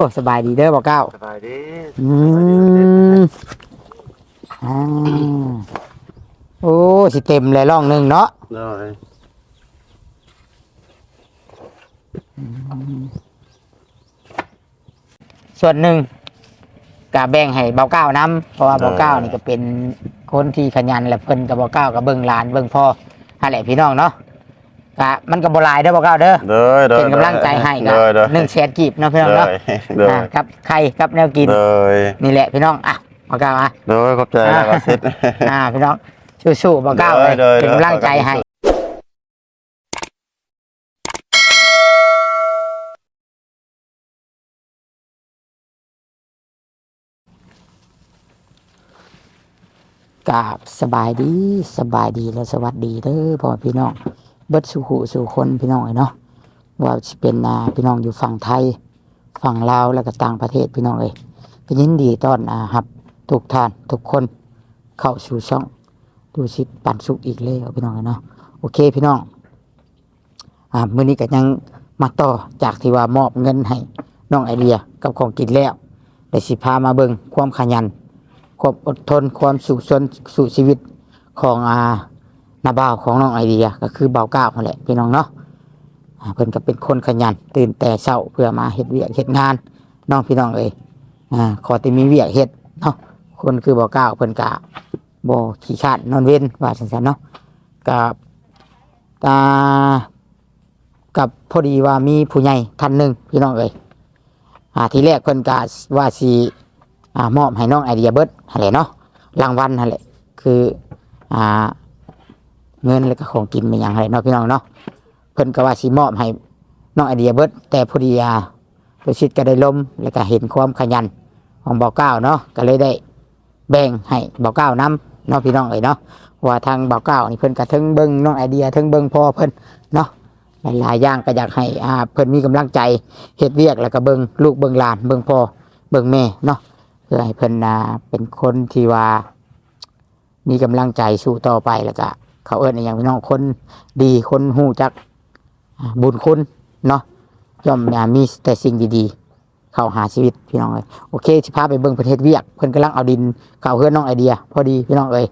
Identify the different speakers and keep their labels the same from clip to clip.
Speaker 1: โอ้สบายดีเด้อบอกเก้า
Speaker 2: สบายดี
Speaker 1: อืมอ่าโอ้สิเต็มเลยร่องหนึ่งเนาะ
Speaker 2: เลย
Speaker 1: ส่วนหนึ่งกะแบ่งให้เบาเก้าน้ำเพราะว่าเบาเก้านี่ก็เป็นคนที่ขยันและเพิ่นกับเบาเก้ากับเบิ่งหลานเบิ่งพ่ออะไรพี่น้องเนาะ กะมันก็บ่หลายเด้อเบาเก้าเด้อ
Speaker 2: เลยเลย
Speaker 1: เป็นกำลังใจให้กั
Speaker 2: เลยเลย
Speaker 1: หนึ่งแสนกีบเนาะพี่น้อง
Speaker 2: เล
Speaker 1: เนาะ
Speaker 2: ยเลย
Speaker 1: อ่ากับไข่กับแนวกิน
Speaker 2: เลย
Speaker 1: นี่แหละพี่น้องอะเบาเก้าอะ
Speaker 2: เลยขอบใจนะบาซิด
Speaker 1: อ่าพี่น้องสู้ๆเบาเก้าเลย
Speaker 2: ได้ได้
Speaker 1: เป็นกำลังใจให้กราบสบายดีสบายดีและสวัสดีเด้อพ่อพี่น้อง เบิดสุขุสู่คนพี่น้องเอ้ยเนาะว่าสิเป็นอ่าพี่น้องอยู่ฝั่งไทย ฝั่งลาวแล้วก็ต่างประเทศพี่น้องเอ้ยก็ยินดีต้อนอารับทุกท่านทุกคนเข้าสู่ช่องดูสิปันสุขอีกแล้วพี่น้องเอ้ยเนาะโอเคพี่น้องอ่ามื้อนี้ก็ยังมาต่อจากที่ว่ามอบเงินให้น้องไอเดียกับของกินแล้วได้สิพามาเบิ่งความขยันความอดทนความสู่สนสู่ชีวิตของอา นาบ่าวของน้องไอเดียก็คือบ่าวก้าวนั่นแหละพี่น้องเนาะเพิ่นก็เป็นคนขยันตื่นแต่เช้าเพื่อมาเฮ็ดเวียกเฮ็ดงานน้องพี่น้องเอ้ยอ่าขอแต่มีเวียกเฮ็ดเนาะคนคือบ่าวก้าวเพิ่นก็บ่ขี้คร้านนอนเว้นว่าซั่นเนาะกับตากับพอดีว่ามีผู้ใหญ่ท่านหนึ่งพี่น้องเอ้ยอ่าทีแรกเพิ่นก็ว่าสิอ่ามอบให้น้องไอเดียเบิร์ดอะไรเนาะรางวัลอะไรคืออ่า เงินแล้วก็ของกินเป็นอย่างไรเนาะพี่น้องเนาะเพิ่นก็ว่าสิมอบให้น้องไอเดียเบิร์ดแต่พอดีอาประชิดก็ได้ล้มแล้วก็เห็นความขยันของเบาเก้าเนาะก็เลยได้แบ่งให้เบาเก้านํเนาะพี่น้องเอ้ยเนาะว่าทางเบาเก้านี่เพิ่นก็ถึงเบิ่งน้องไอเดียถึงเบิ่งพ่อเพิ่นเนาะหลายๆอย่างก็อยากให้อ่าเพิ่นมีกำลังใจเฮ็ดเวียกแล้วก็เบิ่งลูกเบิ่งหลานเบิ่งพ่อเบิ่งแม่เนาะเพื่อให้เพิ่นนาเป็นคนที่ว่ามีกำลังใจสู้ต่อไปแล้วก็ เขาเอิ้นอย่างพี่น้องคนดีคนหูจักบุญคุณเนาะย่อมอ่ามีแต่สิ่งดีๆ เข้าหาชีวิตพี่น้องเลยโอเคสิพาไปเบิ่งประเทศเวียกเพิ่นกำลังเอาดินเข้าเพื่อนน้องไอเดีย พอดีพี่น้องเอ้ย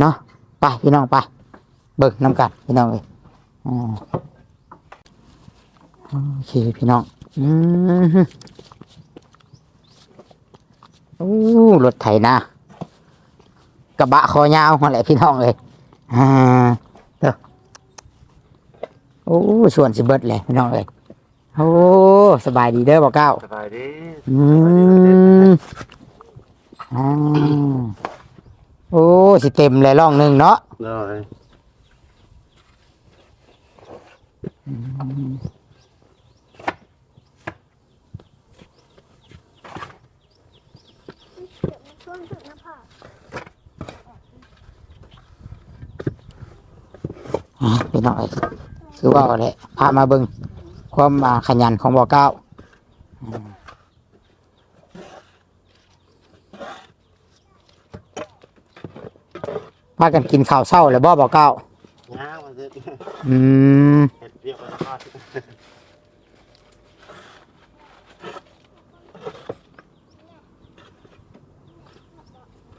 Speaker 1: เนาะไปพี่น้องไปเบิ่งน้ำกันพี่น้องเอ้ยอ่าโอเคพี่น้องอืมโอ้รถไถนากระบะคอยาวมาแหละพี่น้องเลย อ่าเด้อโอ้ส่วนสิเบิดเลยพี่น้องเลยโอ้สบายดีเด้อบอกเก้า
Speaker 2: สบายดี
Speaker 1: อืมอ่าโอ้สิเต็มเลยร่องหนึ่งเนาะ
Speaker 2: เล
Speaker 1: พี่น้องเอ้ยคือว่าอะไรพามาเบิ่งความอ่าขยันของบอกเก้าอืมพากันกินข้าวเช้าเลยบ่บอกเก้า
Speaker 2: ง้างบาซิด
Speaker 1: อืม
Speaker 2: เห็ดเรียกว่าทอด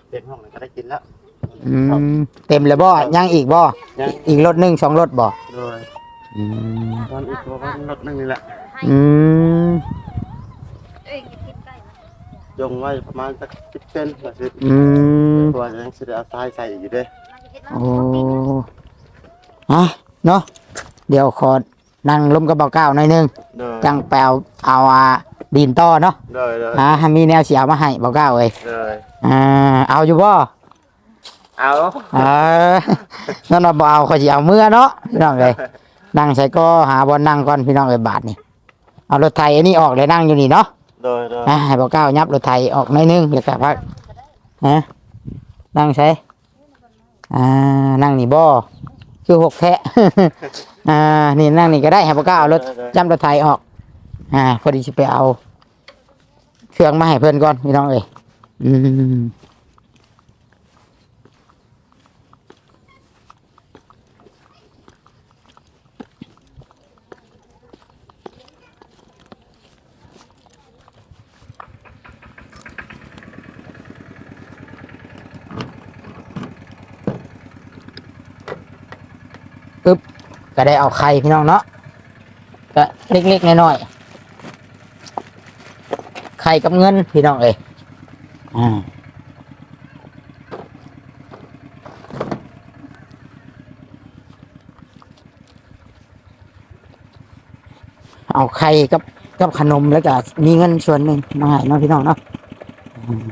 Speaker 2: เต็มห้องเลยก็ได้กินแล้ว
Speaker 1: อืมเต็มเลยบ่ยังอีกบ่
Speaker 2: ยัง
Speaker 1: อีกรถหนึ่งสองรถบ่
Speaker 2: เลย
Speaker 1: อืม
Speaker 2: ตอนอีกตัวก็รถนึงนี่แหละ
Speaker 1: อืม
Speaker 3: เอ้ยอย่าคิดได้นะ
Speaker 2: ยงไว้ประมาณสักสิบเซนบาซิด
Speaker 1: อืม
Speaker 2: ตัวยังสิได้เอาทรายใส่อยู่เด้
Speaker 3: มันจะคิดว่า
Speaker 1: โอ้อะเนาะเดี๋ยวขอนั่งลมกระเป๋าเก้าหน่อยหนึง
Speaker 2: เลย
Speaker 1: จังแปลเอาอ่าดินต่อเนาะ
Speaker 2: เลยเลย
Speaker 1: อ่ามีแนวเสียวมาให้เบาเก้าเอ้ย
Speaker 2: เลย
Speaker 1: อ่าเอาอยู่บ่
Speaker 2: เอา
Speaker 1: เออนั่นว่าบ่เอาเขาสิเอาเมื่อเนาะพี่น้องเอ้ยนั่งใส่ก็หาบอลนั่งก่อนพี่น้องเอ้ยบาทนี่เอารถไถอันนี้ออกเลยนั่งอยู่นี่เนาะ
Speaker 2: เลยเลย
Speaker 1: อะให้เบาเก้ายับรถไถออกหน่อยหนึงแล้วก็พักฮะนั่งใช้อ่านั่งนี่บ่คือหกแทะ อ่า นี่นั่งนี่ก็ได้ให้เบาเก้าเอารถจำรถไถออก อ่า พอดีจะไปเอา เครื่องมาให้เพื่อนก่อนพี่น้องเอ้ยอืม ได้เอาไข่พี่น้องเนาะก็เล็กๆน้อยๆไข่กับเงินพี่น้องเอ้ยอ่าเอาไข่กับกับขนมแล้วก็มีเงินส่วนหนึ่งมาให้เน้องพี่น้องเนาะอืม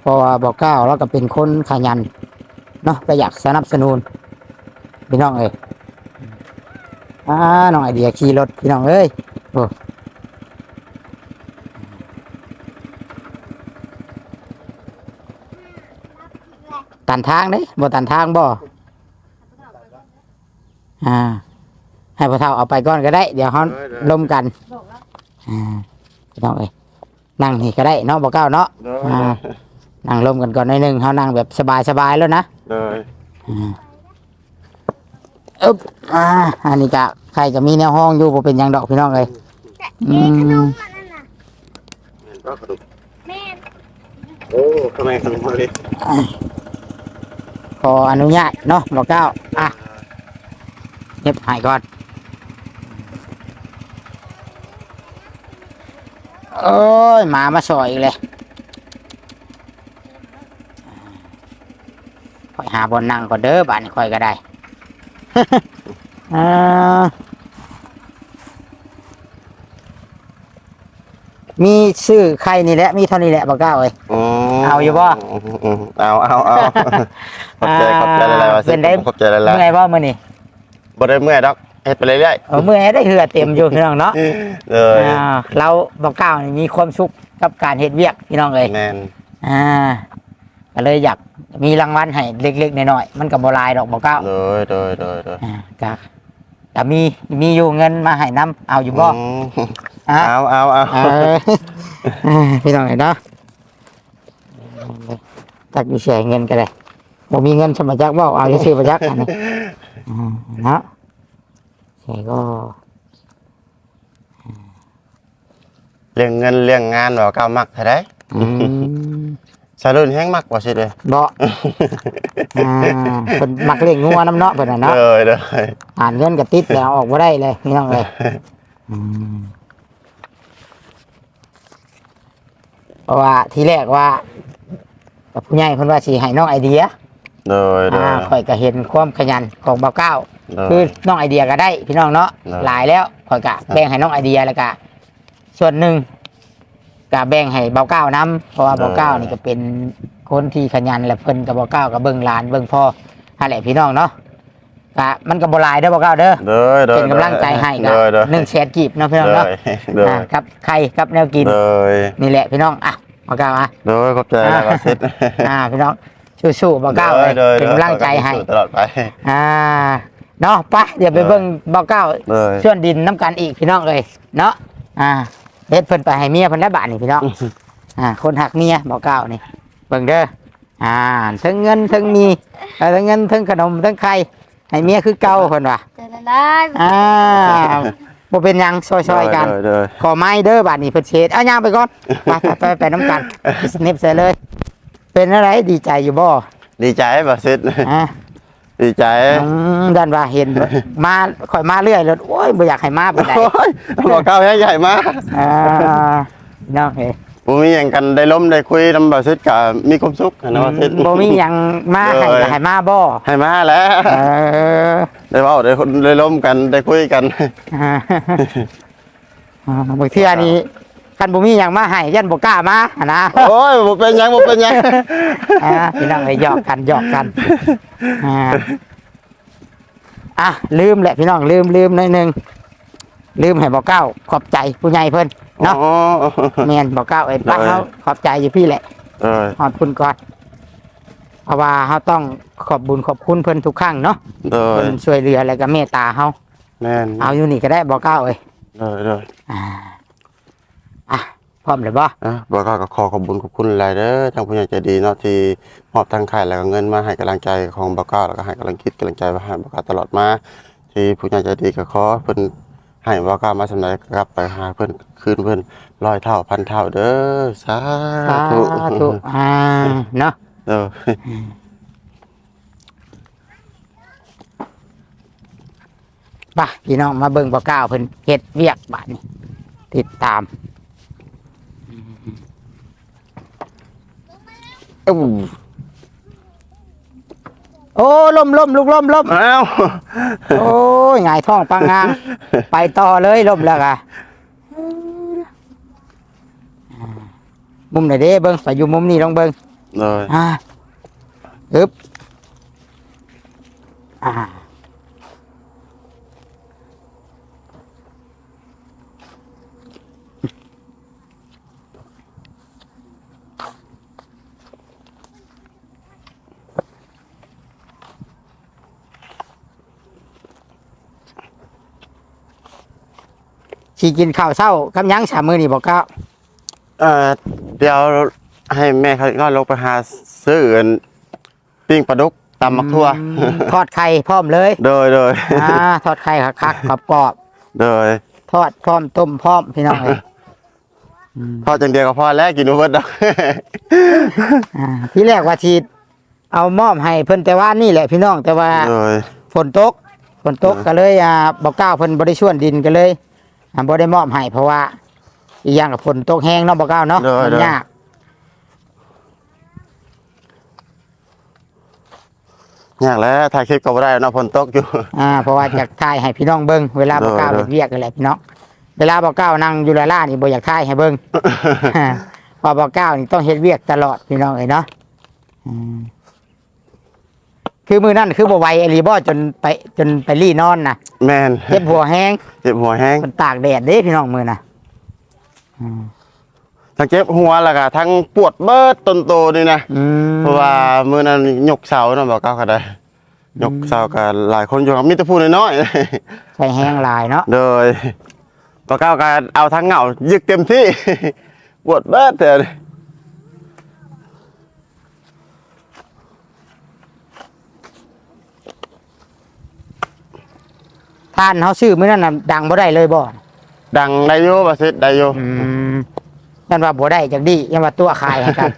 Speaker 1: เพราะว่าบอกเก้าแล้วก็เป็นคนขยันเนาะก็อยากสนับสนุนพี่น้องเอ้ย อ่าน้องไอเดียขี่รถพี่น้องเอ้ยโอ้ตันทางเด้บ่ตันทางบ่อ่า ให้พ่อเฒ่าเอาไปก่อนก็ได้ เดี๋ยวเขาลมกัน
Speaker 3: บอกแล้ว
Speaker 1: อ่าพี่น้องเอ้ยนั่งนี่ก็ได้เนาะบ่เก้าเนาะ
Speaker 2: โดย
Speaker 1: อ่านั่งลมกันก่อนหน่อยหนึงเขานั่งแบบสบายๆแล้วนะ
Speaker 2: โดย
Speaker 1: อ่า อึ๊บอ่าอันนี้ก็ใครก็มีแนวห้องอยู่บ่เป็นหยังดอกพี่น้องเลยอืม
Speaker 3: อันนั้นน่ะ
Speaker 2: เห็นก็กระดูก
Speaker 3: แม่
Speaker 2: โอ้ทำไมขนมมาเลย
Speaker 1: ขออนุญาตเนาะบ่เก้าอะเก็บใหายก่อนโอ้ยหมามาสอยอีกเลยคอยหาบนนั่งก่อนเด้อบ้านนี้คอยก็ได้ อ่ามีชื่อใครนี่แหละมีเท่านี้แหละบ่เก้าเอ้ย
Speaker 2: ม
Speaker 1: เอาอยู่บ่
Speaker 2: อืมเอาเอาเอาขอบใจขอบใจอะไรวะ
Speaker 1: เป็นได้
Speaker 2: ขอบใจอะไร
Speaker 1: เมื่อยบ่มื้อนี้
Speaker 2: บ่ได้เมื่อยดอกเฮ็ดไปเรื่อย
Speaker 1: เออเมื่อยได้เหือเต็มอยู่พี่น้องเนาะ
Speaker 2: ๆเลย
Speaker 1: อ่าเราบ่เก้านี่มีความสุขกับการเฮ็ดเวียกพี่น้องเอ้ย
Speaker 2: แม่น
Speaker 1: อ่า ก็เลยอยากมีรางวัลให้เล็กๆน้อยๆมันก็บ่หลายดอกบ่เก้า
Speaker 2: โดยโดยโดยโดย
Speaker 1: อ่าก็ก็มีมีอยู่เงินมาให้นํเอาอยู่บ่
Speaker 2: อืม
Speaker 1: อะ
Speaker 2: เอาเอาเอา
Speaker 1: เอออ่าพี่น้องเอ้ยเนาะตักอยู่แชร์เงินก็ได้บ่มีเงินสมจักบ่เอาจะซื้อประจักษ์อันนี้อ่าเนาะแชร์ก็
Speaker 2: เรื่องเงินเรื่องงานว่าก้าวมักเท่าได
Speaker 1: อืม
Speaker 2: สารุ่นแฮงมักบ่สิเด้อ
Speaker 1: เนาะอ่าเพิ่นมักเลี้ยงงัวน้ำเนาะเพิ่นน่ะเนาะ
Speaker 2: เลยเลย
Speaker 1: อ่านเงินก็ติดแล้วออกบ่ได้เลยพี่น้องเอ้ยอืมเพราะว่าทีแรกว่ากับผู้ใหญ่เพิ่นว่าสิให้น้องไอเดีย
Speaker 2: เลยเล
Speaker 1: อ่ายข่อยก็เห็นความขยันของเบาเก้า
Speaker 2: เล
Speaker 1: คือย น้องไอเดียก็ได้พี่น้องเนาะ
Speaker 2: เนอะ
Speaker 1: หลายแล้วข่อยก็แบ่งให้น้องไอเดียแล้วก็ส่วนหนึ่ง ก็แบ่งให้เบาเก้านํเพราะว่าเบาเก้านี่ก็เป็นคนที่ขยันและเพิ่นกับเบาเก้าก็เบิ่งหลานเบิ่งพ่ออะไรพี่น้องเนาะก็มันก็บ่หลายเด้อเบาเก้าเด้อ
Speaker 2: เลยเลย
Speaker 1: เป็นกำลังใจให้ก็
Speaker 2: เลยเลย
Speaker 1: หนึ่งแสนกีบเนาะพี่น้อง
Speaker 2: เล
Speaker 1: เนาะ
Speaker 2: ยเลย
Speaker 1: อ่ากับไข่กับแนวกิน
Speaker 2: เลย
Speaker 1: นี่แหละพี่น้องอะเบาเก้าอะ
Speaker 2: เลยขอบใจแล้วก็เซ็ต
Speaker 1: อ่าพี่น้องสู้ๆเบาเก้าเลยเป็นกำลังใจให้
Speaker 2: ตลอดไป
Speaker 1: อ่าเนาะไปเดี๋ยวไปเบิ่งเบาเก้า
Speaker 2: เลย
Speaker 1: ส่วนดินน้ำกันอีกพี่น้องเลยเนาะอ่า เด็ดเพิ่นไปให้เมียเพิ่นได้บาทนี่พี่น้องอ่า คนหักเมียเบาเก้านี่เบิ่งเด้ออ่าทั้งเงินทั้งมีเอ่อทั้งเงินทั้งขนมทั้งไข่ให้เมียคือเก่าเพิ่นว่า
Speaker 3: เจอละลาย
Speaker 1: อ่าบ่เป็นหยังซอยๆกัน
Speaker 2: เลยเลย
Speaker 1: ขอไม้เด้อบาทนี้เพิ่นเช็ดเอาย่างไปก่อนไปไปไปไปน้ำกันสนิปใส่เลย เป็นอะไรดีใจอยู่บ่
Speaker 2: ดีใจบ่เซ็ต
Speaker 1: อ่า
Speaker 2: ดีใจ
Speaker 1: อืมดันว่าเห็น มาข่อยมาเรื่อยเลยโอ้ยบ่อยากให้มาปานใด
Speaker 2: โอ้ยบอกเก้าใหญ่มาก
Speaker 1: อ่าน้องเฮ้ย
Speaker 2: บ่มีหยังกันได้ล้มได้คุยนำบ่เซ็ตก็มีความสุขนะว่าเซ็ต
Speaker 1: บ่มีหยังมาให้
Speaker 2: เออ
Speaker 1: ก็ให้มาบ่
Speaker 2: ให้มาแล้ว
Speaker 1: เออ
Speaker 2: ได้เว้าได้คนได้ล้มกันได้คุยกัน
Speaker 1: อ่าอ่าบางเทื่อนี้ คันบ่มีหยังมาให้ยันบ่กล้ามาหั่นนะ
Speaker 2: โอ้ยบ่เป็นหยังบ่เป็นหยัง
Speaker 1: อ่าพี่น้องเอ้ยหยอกกันหยอกกันอ่าอะลืมแหละพี่น้องลืมลืมหน่อยหนึงลืมให้บ่เก้าขอบใจผู้ใหญ่เพิ่นเนาะ
Speaker 2: อ๋อ
Speaker 1: แม่นบ่เก้าเอ้ยปัก
Speaker 2: ได้
Speaker 1: เฮาขอบใจอยู่พี่แหละ
Speaker 2: เออ
Speaker 1: ขอบคุณก่อนเพราะว่าเขาต้องขอบบุญขอบคุณเพิ่นทุกครั้งเนาะ
Speaker 2: เด้
Speaker 1: เพิ่
Speaker 2: อน
Speaker 1: ช่วยเหลือแล้วก็เมตตาเฮา
Speaker 2: แม่น
Speaker 1: เอาอยู่นี่ก็ได้บอกเก้าเอ้ย
Speaker 2: เด้อเด้อ
Speaker 1: อ่าอะ พร้อมเลยบ่
Speaker 2: อะบอกก็ขอขอบคุณขอบคุณหลายเด้อทางผู้ใหญ่ใจดีเนาะที่มอบทางค่ายแล้วก็เงินมาให้กำลังใจของบอกก็แล้วก็ให้กำลังคิดกำลังใจมาให้บอกก็ตลอดมา ที่ผู้ใหญ่ใจดีก็ขอเพิ่นให้บอกก็มาสำนักกลับไปหาเพิ่นคืนเพิ่นร้อยเท่าพันเท่าเด้อสา
Speaker 1: สา
Speaker 2: ธุ
Speaker 1: ธุอ่าเนาะ
Speaker 2: เด้อ
Speaker 1: อไปพี่น้องมาเบิ่งบ่กล้าวเพิ่นเฮ็ดเวียกบาดนี้ติดตาม โอ้ล่มล่มลูกล่มล่ม
Speaker 2: อ้าว
Speaker 1: โอ้ยหงายท้องปังงางไปต่อเลยล่มแล้วกะอ่ามุมไหนเด้เบิ่งไปอยู่มุมนี้ลองเบิ่ง
Speaker 2: เลย
Speaker 1: อ่าอึบอ่า สิกินข้าวเช้ากับหยังสามมื้อนี่บอกก้าว
Speaker 2: เอ่อเดี๋ยวให้แม่เขาก็ลงไปหาซื้ออันปิ้งปลาดุกตำมักทั่ว
Speaker 1: อืมทอดไข่พร้อมเลย
Speaker 2: โดยโดย
Speaker 1: อ่าทอดไข่คักๆกรอบ
Speaker 2: โดย
Speaker 1: ๆทอดพร้อมต้มพร้อมพี่น้องเอ้ยอืม
Speaker 2: พอจังเดียวก็พอแล้วกินบ่เบิดดอก
Speaker 1: อ่าที่แรกว่าสิเอามอบให้เพิ่นแต่ว่านี่แหละพี่น้องแต่ว่า
Speaker 2: โดย
Speaker 1: ฝนตกฝนตก
Speaker 2: อ่า
Speaker 1: ก็เลยอ่าบ่กล้าวเพิ่นบ่ได้ชวนดินก็เลย อ่าบ่ได้มอบให้เพราะว่า อีกอย่างกับฝนตกแห้งเนาะบ่กล้าวเนาะ
Speaker 2: โดย
Speaker 1: มัน
Speaker 2: โดย
Speaker 1: ยาก
Speaker 2: ยากแล้วถ่ายคลิปก็บ่ได้เนาะฝนตกอยู่
Speaker 1: อ่าเพราะว่าอยากถ่ายให้พี่น้องเบิ่งเวลาบ่กล้าว
Speaker 2: โดยโด
Speaker 1: เฮ็
Speaker 2: ย
Speaker 1: ดเวียกกันแหละพี่น้องเวลาบ่กล้าวนั่งอยู่ละล่านี่บ่อยากถ่ายให้เบิ่งพอบ่กล้าวนี่ต้องเฮ็ดเวียกตลอดพี่น้องเอ้ยเนาะอืม คือมื้อนั้นคือบ่ไหวอหลีบ่จนไปจนไปรี่นอนน่ะ
Speaker 2: แม่น
Speaker 1: เจ็บหัวแห้ง
Speaker 2: เจ็บหัวแห้ง
Speaker 1: มันตากแดดเด้พี่น้องมื้อน่ะอืม
Speaker 2: ทั้งเจ็บหัวแล้วก็ทั้งปวดเบิดต้นโตนี่นะ
Speaker 1: อืม
Speaker 2: เพราะว่ามื้อนั้นยกเสาเนาะบ่ก้าวก็ได้ยกเสาก็หลายคนอยู่ครับมีแต่ผู้น้อยๆ
Speaker 1: ใส่แห้งหลายเนาะ
Speaker 2: โดยปะเก้าก็เอาทั้งเหงายึกเต็มที่ ปวดเบิดเถ อะ
Speaker 1: ท่านเฮาซื้อมื้อนั้นน่ะดังบ่ได้เลยบ่
Speaker 2: ดังได้อยู่ประสิทธิ์ได้อยู่
Speaker 1: อืมยันว่าบ่ได้จักดียันว่าตัวขายให้กัน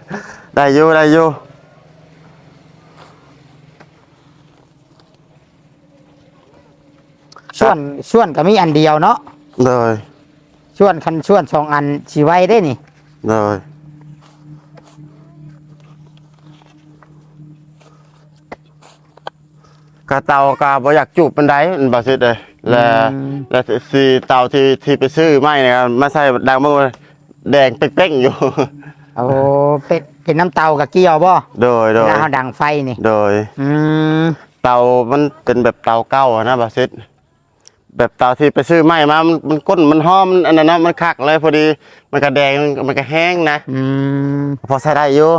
Speaker 2: ได้อยู่ได้อยู่
Speaker 1: ส่วนส่วนก็มีอันเดียวเนาะ
Speaker 2: โดย
Speaker 1: ส่วนคันส่วนสองอันสิไว้ได้นี่
Speaker 2: โดยกระเตากาบ่อยากจูบปันไดมันบาสิทธิ์เลย และและสีเตาที่ที่ไปซื้อไม้เนี่ยมาใส่ดังมากเลยแดงเป๊กๆอยู่
Speaker 1: โอ้เป็นเป็นน้ำเตากับเกี่ยวบ่
Speaker 2: โดยโด
Speaker 1: เวยลาเฮาดังไฟนี่
Speaker 2: โดย
Speaker 1: อืม
Speaker 2: เตามันเป็นแบบเตาเก่าอะนะบาซิดแบบเตาที่ไปซื้อไม้มามันมันก้นมันหอมอันนั้นนะมันคักเลยพอดี มันก็แดงมันก็แห้งนะ
Speaker 1: อืม
Speaker 2: พอใช้ได้อยู่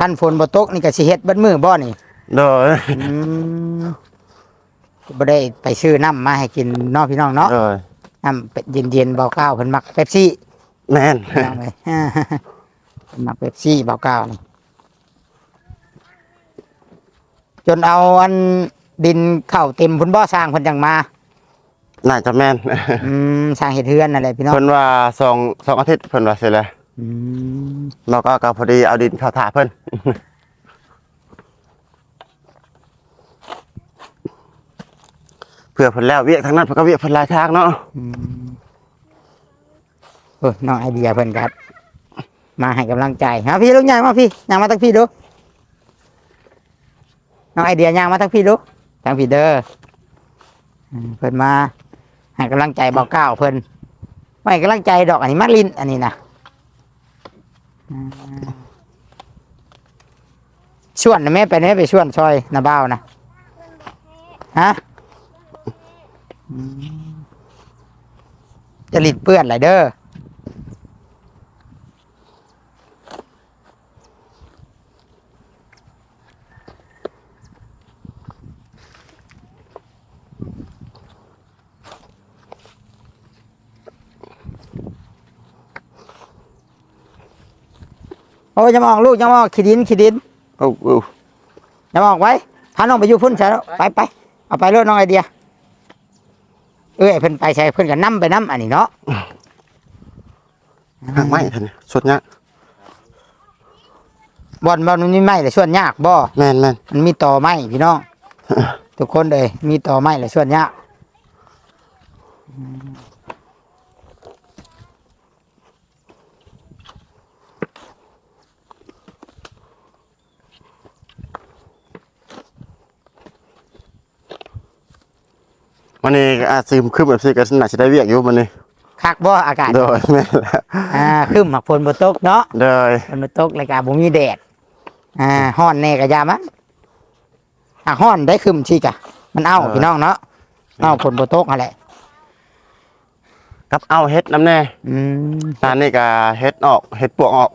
Speaker 1: คันฝนบ่ตกนี่ก็สิเฮ็ดเบิดมือบ่นี่
Speaker 2: โดย
Speaker 1: อืมบ่ได้ไปซื้อน้ำมาให้กินเนาะพี่น้องเนาะ
Speaker 2: โดย
Speaker 1: น้ำเป็ดเย็นๆเบาเก้าวเพิ่นมักเป๊ปซี่
Speaker 2: แม่น
Speaker 1: พี่น้องเลยเพิ่นมักเป๊ปซี่เบาเก้าวนี่จนเอาอันดินเข้าเต็มพุ่นบ่อสร้างเพิ่นจังมา
Speaker 2: น่าจะแม่น
Speaker 1: อืมสร้างเฮ็ดเฮือนนั่นแหละพี่น้อง
Speaker 2: เพิ่นว่าสองสองอาทิตย์เพิ่นว่าเสร็จแล้ว
Speaker 1: อืม
Speaker 2: เราก็ก็พอดีเอาดินเข้าถาเพิ่นเพื่อเพิ่นแล้วเวียกทางนั้นเพิ่นก็เวียกเพิ่นหลายทางเนาะ
Speaker 1: เออน้องไอเดียเพิ่นครับ มาให้กำลังใจฮะพี่ลูกใหญ่มาพี่ย่างมาตั้งพี่ดูน้องไอเดียย่างมาตั้งพี่ดูตั้งพี่เด้อเพิ่นมาให้กำลังใจเบาเก้าเพิ่นไม่ให้กำลังใจดอกอันนี้มาลินอันนี้นะ ชวนนะแม่ไปแม่ไปชวนซอยนาบ้าวนะฮะจะหลิดเปื้อนไรเด้อ โอ้ยจะมองลูกจะมองขีดินขีดิน
Speaker 2: โอ้โอ้
Speaker 1: อย่าออกไว้พาน้องไปอยู่พุ่นซะแล้วไปไปเอาไปรถน้องไอเดีย เอ้ยเพิ่นไปใช้เพิ่นก็นํไปนํอันนี้เนาะ
Speaker 2: หักไม้ท่านนี่สุดยะ
Speaker 1: บอลบอลมันมีไม้แต่ส่วนยากบ่
Speaker 2: แม่นแม่น
Speaker 1: มันมีต่อไม้พี่น้องทุกคนเลยมีต่อไม้แต่ส่วนยาก
Speaker 2: วันนี้ก็อาจซึมขึ้นแบบสิก็น่าจะได้เวียกอยู่มันนี่
Speaker 1: คักบ่อากาศ
Speaker 2: โดยแม่นแล้ว
Speaker 1: อ่าคึมหักฝนบ่ตกเนาะ
Speaker 2: โดย
Speaker 1: ฝนบ่ตกแล้วก็บ่มีแดดอ่าฮ้อนแน่ก็อยามันอะฮ้อนได้คึมสิกะ มันเอาพี่น้องเนาะเอาฝนบ่ตกนั่นแหละ
Speaker 2: กับเอาเฮ็ดน้ำแน่
Speaker 1: อืม
Speaker 2: ร้านนี้ก็เฮ็ดออกเฮ็ดปวกออก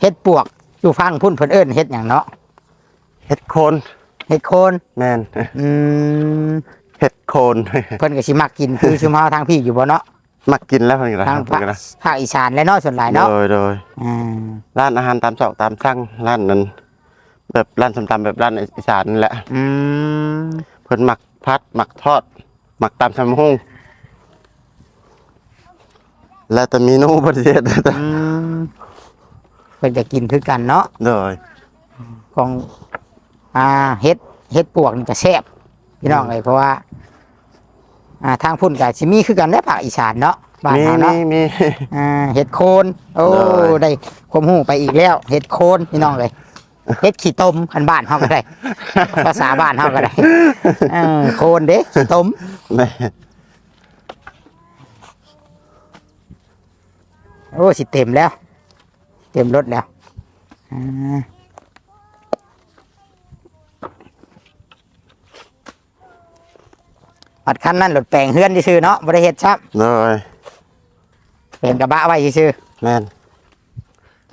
Speaker 1: เฮ็ดปวกอยู่ฟังพุ่นเพิ่นเอิ้นเฮ็ดหยังเนาะ
Speaker 2: เฮ็ดโคน
Speaker 1: เฮ็ดโคน
Speaker 2: แม่น
Speaker 1: อืม
Speaker 2: เฮ็ดโคน
Speaker 1: เพิ่นก็สิมักกินคือชุมเฮาทางพี่อยู่บ่เนาะ
Speaker 2: มักกินแล้วเพิ่นก็
Speaker 1: ทาง
Speaker 2: เพิ่
Speaker 1: ภานค
Speaker 2: ก็
Speaker 1: ภาคอีสานและเนาะส่วนหลายเนาะ
Speaker 2: โดยโดย
Speaker 1: อ่า
Speaker 2: ร้านอาหารตามซอกตามสั่งร้านนั้นแบบร้านส้มตำแบบร้านอีสานนั่นแหละ
Speaker 1: อืม
Speaker 2: เพิ่นหมักพัดหมักทอดหมักตามสำฮงแล้วแต่เมนูประเทศ
Speaker 1: อืม เพิ่นจะกินคือกันเนาะ
Speaker 2: โดย
Speaker 1: ของอ่าเฮ็ดเฮ็ดปวกนี่ก็แซ่บพี่น้องเอ้ยเพราะว่า อ่าทางพุ่นก็สิมีคือกันและภาคอีสานเนาะบ้าน
Speaker 2: มี
Speaker 1: เฮา
Speaker 2: มี
Speaker 1: เนาะ
Speaker 2: มี
Speaker 1: อ่าเฮ็ดโคนโอ้
Speaker 2: ได้
Speaker 1: ได้ความรู้ไปอีกแล้วเฮ็ดโคนพี่น้องเลยเฮ็ดขี้ต้มคันบ้านเฮาก็ได้ ภาษาบ้านเฮาก็ได้เออโคนเด้ขี้ต้ม
Speaker 2: แม่
Speaker 1: โอ้สิเต็มแล้ว เต็มรถแล้วอ่าอัดคันนั่นรถแปลงเฮือนซื่อๆเนาะบ่ได้เฮ็ดซับ
Speaker 2: โดย
Speaker 1: เป็นกระบะไว้ซื่อ
Speaker 2: แม่น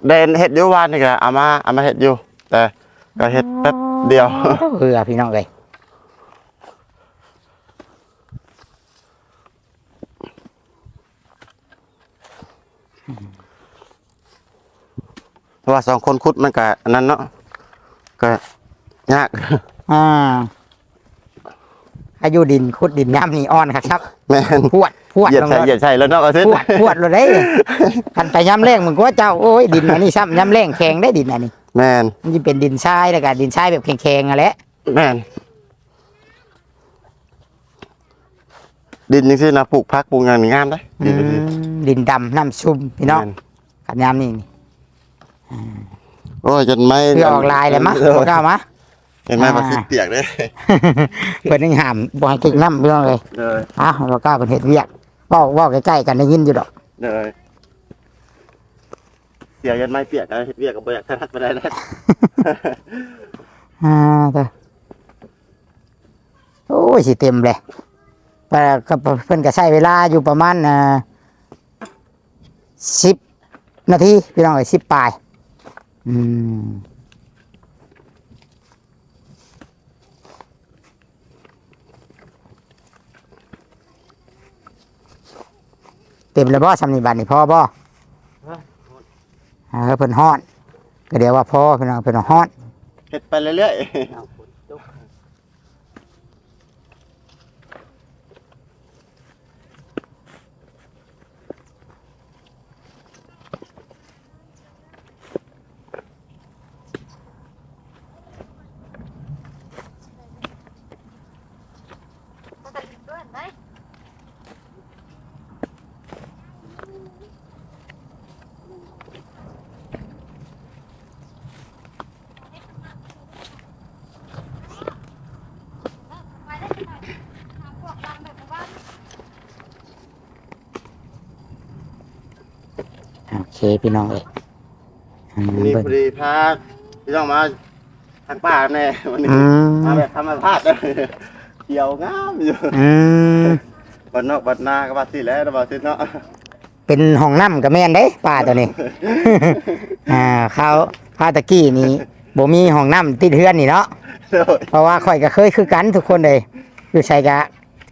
Speaker 2: เดนเฮ็ดอยู่วานนี่ก็เอามาเอามาเฮ็ดอยู่ แต่ก็เฮ็ดแป๊บเดียว
Speaker 1: ๆเออพี่น้องเลย
Speaker 2: ราะว่าสองคนคุดมันก็อันนั้นเนาะก็ยาก
Speaker 1: อ่าอายุดินขุดดินย่ำนี่อ่อนครับครับ
Speaker 2: แม่น
Speaker 1: พวดพวด
Speaker 2: เหยียด
Speaker 1: ลง
Speaker 2: ใส่
Speaker 1: รถ
Speaker 2: เหยียดใส่แล้วเนาะเอาซิ
Speaker 1: พวดพวดเลยเด้กันไปย่ำแรงมึงก็ว่าเจ้าโอ้ยดินอันนี้ซ้ำย่ำแรงแข็งได้ดินอันนี้
Speaker 2: แม่น
Speaker 1: มันจะเป็นดินทรายแล้วก็ดินทรายแบบแข็งๆอะแหละ
Speaker 2: แม่นดินจังซี่นะปลูกผักปลูกหยังนี่งามเด้ดินแบบนี้
Speaker 1: ดินดำน้ำชุ่มพี่น้อง
Speaker 2: แม่น
Speaker 1: กันย่ำนี่นี่
Speaker 2: โอ้ยจนไม้
Speaker 1: เพื่อออกลายเลยมะ
Speaker 2: เออ
Speaker 1: พวกเรามะ
Speaker 2: เห็นไหม
Speaker 1: อ่า
Speaker 2: ภาษีเปียกเด้
Speaker 1: เปิดนึงหามบ่ให้ถึงน้ำพี่น้องเลย
Speaker 2: เลย
Speaker 1: อะเรากล้าเป็นเห็ดเวียกเว้าเว้าใกล้ๆกันได้ยินอยู่ดอก
Speaker 2: เลยเสียยันไม้เปียกนะเฮ็ดเวียกก็บ่อยากทัดไปได้แล้ว
Speaker 1: อ่าเด้อโอ้ยสิเต็มเลยแต่ก็เพิ่นก็ใช้เวลาอยู่ประมาณอ่าสิบนาทีพี่น้องเอ้ยสิบปลาย อืมเต็มแล้วบ่สำนิบัตินี่พ่อบ่เออเพิ่นฮ้อนก็เดี๋ยวว่าพ่อพี่น้องเพิ่นว่าฮ้อน
Speaker 2: เฮ็ดไปเรื่อย
Speaker 3: ก็จะกินด้วยไหม
Speaker 1: โอเค พี่น้องเอ้ยอืม
Speaker 2: ๆนี่
Speaker 1: เบิ่ง
Speaker 2: พอดีพาพี่น้องมาทางป่าแน่วันนี้
Speaker 1: อืม
Speaker 2: มาแบบธรรมชาติเขียวงามอยู่
Speaker 1: อืม
Speaker 2: บัดนอกบัดนาก็ว่าสิแล้วบ่สิเนาะ
Speaker 1: เป็นห้องน้ำกับแม่นเด้ป้าตัวนี้ อ่าเขาพาตะกี้นี่บ่มีห้องน้ำติดเฮือนนี่เนาะ
Speaker 2: โดย
Speaker 1: เพราะว่าข่อยก็เคยคือกันทุกคนเลยอยู่ใช่กะ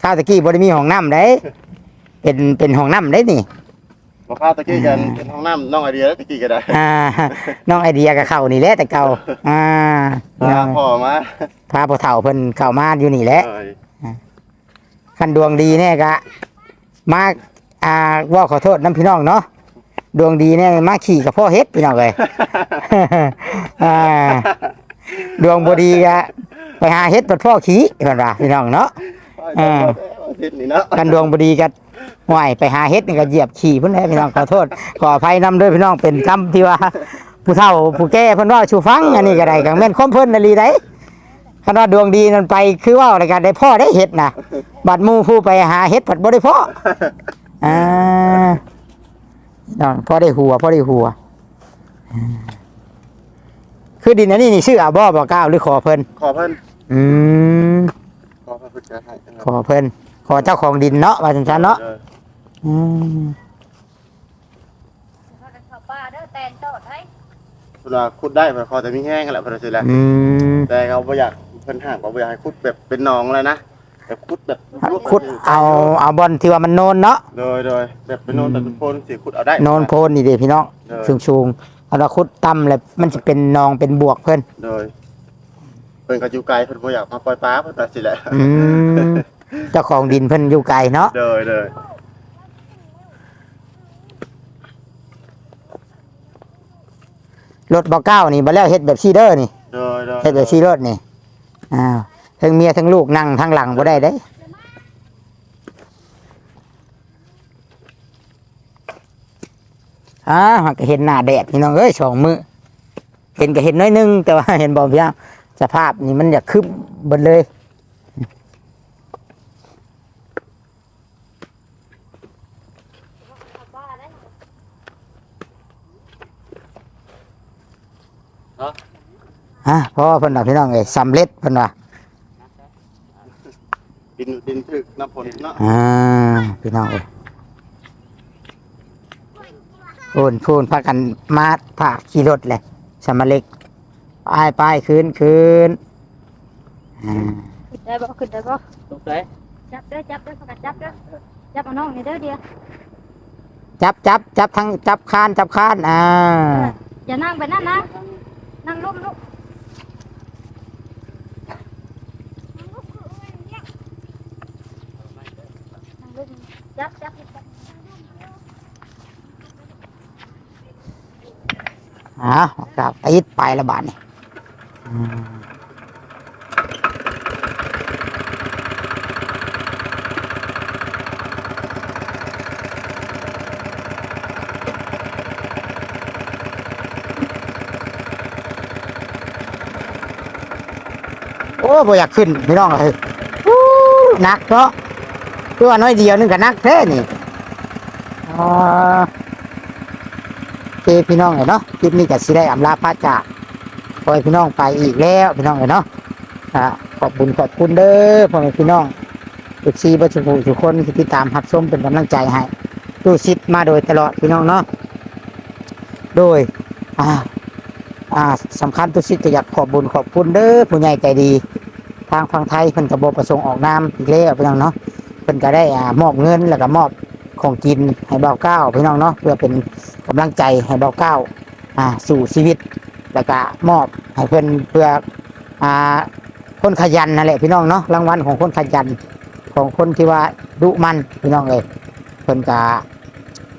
Speaker 1: ข้าวตะกี้บ่ได้มีห้องน้ำได้เป็นเป็นห้องน้ำได้นี่
Speaker 2: บ่เข้าตะกี้กันเป็นห้องน้ำน้องไอเดียแล้วตะกี้ก็ได้
Speaker 1: อ่าน้องไอเดียกับเขานี่แหละแต่เก่าอ่า
Speaker 2: พาพ่อมา
Speaker 1: พาพ่อเฒ่าเพิ่นเข้ามาอยู่นี่แหละ
Speaker 2: เอ้ย
Speaker 1: คันดวงดีเนี่ยกะมาอ่าเว่าขอโทษน้ำพี่น้องเนาะดวงดีเนี่ยมาขี่กับพ่อเฮ็ดพี่น้องเลยอ่าดวงบดีกะไปหาเฮ็ดปัดพ่อขี่เพิ่นว่าพี่น้องเนาะอ่า
Speaker 2: ทิศนี่เนาะ
Speaker 1: กันดวงบดีก็ ห่วยไปหาเฮ็ดนี่ก็เหยียบขี่เพิ่นแหละพี่น้องขอโทษ ขออภัยนำด้วยพี่น้องเป็นคำที่ว่า ผู้เฒ่าผู้แก่เพิ่นเว่าชูฟังอันนี้ก็ได้ก็แม่นความเพิ่นนาลีได้คันว่าดวงดีนั่นไปคือเว่าอะไรกันได้พ่อได้เฮ็ดนะบัดหมู่ผู้ไปหาเฮ็ดผัดบ่ได้พ่ออ่าน้องพ่อได้หัวพ่อได้หัวอ่าคือดินอันนี้นี่ชื่ออาบ่บ่ก้าวหรือขอเพิ่น
Speaker 2: ขอเพิ่น
Speaker 1: อืม
Speaker 2: ขอเพิ่นจะให้
Speaker 1: ขอเพิ่น ขอเจ้าของดินเนาะว่าจังซั่นเนาะ
Speaker 2: ออ
Speaker 1: อืม
Speaker 3: เขาจะเข้าป่าเด้อแตนโตดให้
Speaker 2: เวลาขุดได้เพิ่นขอแต่มีแห้งนั่นแหละเพิ่นสิแหละ
Speaker 1: อืม
Speaker 2: แต่เขาบ่อยากเพิ่นห่างบ่อยากให้ขุดแบบเป็นหนองเลยนะแบบขุดแบบ
Speaker 1: ขุดเอาเอาบอลที่ว่ามันโนนเนาะ
Speaker 2: โดยโดยแบบเป็นโนนแบบเป็นโพนสิขุดเอาได้
Speaker 1: โนนโพนนี่เด้พี่น้อง
Speaker 2: เออ
Speaker 1: สูงสูงๆเอาเราขุดต่ำเลยมันจะเป็นหนองเป็นบวกเพิ่น
Speaker 2: โดยเพิ่นก็อยู่ไกลเพิ่นบ่อยากมาปล่อยปลาเพิ่นตัดสิแหละ
Speaker 1: อืม เจ้าของดินเพิ่นอยู่ไกลเนาะ
Speaker 2: โดยโดย
Speaker 1: รถบ่เก้านี่บ่แล้วเฮ็ดแบบซีเดอร์นี่
Speaker 2: โดยโดย
Speaker 1: เฮ็ดแบบซีรถนี่อ้าวทั้งเมียทั้งลูกนั่งทางหลังบ่ได้เด้อ่ามันก็เห็นหน้าแดดพี่น้องเอ้ยสองมือเห็นก็เห็นน้อยหนึงแต่ว่าเห็นบ่พี่น้องสภาพนี่มันอยากคึบเบิดเลย
Speaker 3: เข้าป่าได้
Speaker 1: ฮะเพราะว่าเพิ่นน่ะพี่น้องเอ้ยสำเร็จเพิ่นว่า
Speaker 2: ดินดินถึกน้ำฝนเนาะ
Speaker 1: อ่าพี่น้องเอ้ยพูนพูนพากันมาพาขี่รถเลยสำเร็จป้ายป้ายคืนคืนอ่า
Speaker 3: ขึ้นได้บ่ขึ้นได้บ่
Speaker 4: ตกใจ
Speaker 3: จับเด้อจับเด้อเขาก็จับเด้อจับเอาน้องนี่เด้อเดียว
Speaker 1: จับจับจับทั้งจับคานจับคานอ่า
Speaker 3: อย่านั่งไปนั่นนะ นั่งลุ่มลูกนั่งลุ่มจับจับจับ
Speaker 1: อ้าวกับติดไปละบาทนี่ บ่อยากขึ้นพี่น้องเอ้ยหนักเนาะคือว่าน้อยเดียวนึงก็หนักแท้นี่อ่าโอเคพี่น้องเอ๋ยเนาะคลิปนี้ก็สิได้อำลาพระจากปล่อยพี่น้องไปอีกแล้วพี่น้องเอ๋ยเนาะขอบคุณขอบคุณเด้อพ่อแม่พี่น้องทุกซีบัจุทุกคนที่ติดตามรับชมเป็นกำลังใจให้ตู้ซิดมาโดยตลอดพี่น้องเนาะโดยอ่าอ่าสำคัญตู้ซิดก็อยากขอบบุญขอบคุณเด้อผู้ใหญ่ใจดีางฝั่งไทยเพิ่นก็บ่ประสงค์ออกนามอีกแล้วพี่น้องเนาะเพิ่นก็ได้อ่ามอบเงินแล้วก็มอบของกินให้เบาเก้าพี่น้องเนาะเพื่อเป็นกำลังใจให้เบาเก้าอ่าสู่ชีวิต แล้วก็มอบให้เพื่อนเพื่ออ่าคนขยันนั่นแหละพี่น้องเนาะรางวัลของคนขยันของคนที่ว่าดุมันพี่น้องเลยเพิ่นก็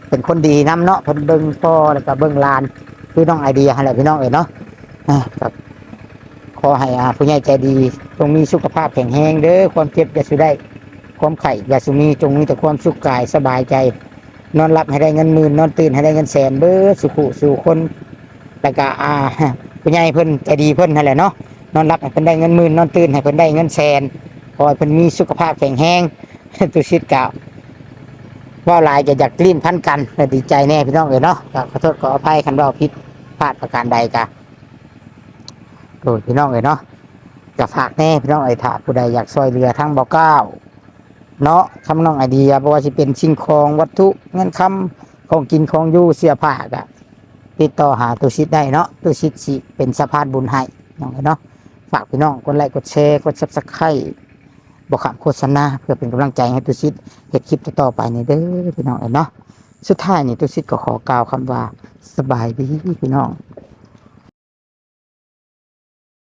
Speaker 1: เป็นคนดีน้ำเนาะเพิ่นเบิ่งพ่อแล้วก็เบิ่งลานคือน้องไอเดียนั่นแหละพี่น้องเอ้ยเนาะ อ่าก็ขอให้อาผู้ใหญ่ใจดีจงมีสุขภาพแข็งแรงเด้อความเจ็บอย่าสุได้ ความไข่อย่าสุมีจงมีแต่ความสุขกายสบายใจ นอนหลับให้ได้เงินหมื่นนอนตื่นให้ได้เงินแสนเบ้อสุขุสู่คนแล้วก็อาผู้ใหญ่เพิ่นใจดีเพิ่นนั่นแหละเนาะนอนหลับให้เพิ่นได้เงินหมื่นนอนตื่นให้เพิ่นได้เงินแสนขอให้เพิ่นมีสุขภาพแข็งแรงตุชิดกล่าวว่าลายจะอยากลิ้นพันกันดีใจแน่พี่น้องเอ๋ยเนาะขอโทษขออภัยคันว่าผิดพลาดประการใดกะ โอ้ยพี่น้องเอ๋ยเนาะจะฝากแน่พี่น้องเอ๋ยถ้าผู้ใดอยากซอยเรือทั้งบ่อเก้าเนาะคำน้องไอเดียเพราะว่าสิเป็นสิ่งของวัตถุเงินคำของกินของอยู่เสียผ้ากะติดต่อหาตุชิดได้เนาะตุชิดสิเป็นสะพานบุญให้น้องเนาะฝากพี่น้องกดไลค์กดแชร์กด Subscribe บอกขามโฆษณาเพื่อเป็นกำลังใจให้ตุสิตเฮ็ดคลิปต่อไปในเด้อพี่น้องเอ้ยเนาะสุดท้ายนี่ตุสิตก็ขอกล่าวคำว่าสบายดีพี่น้อง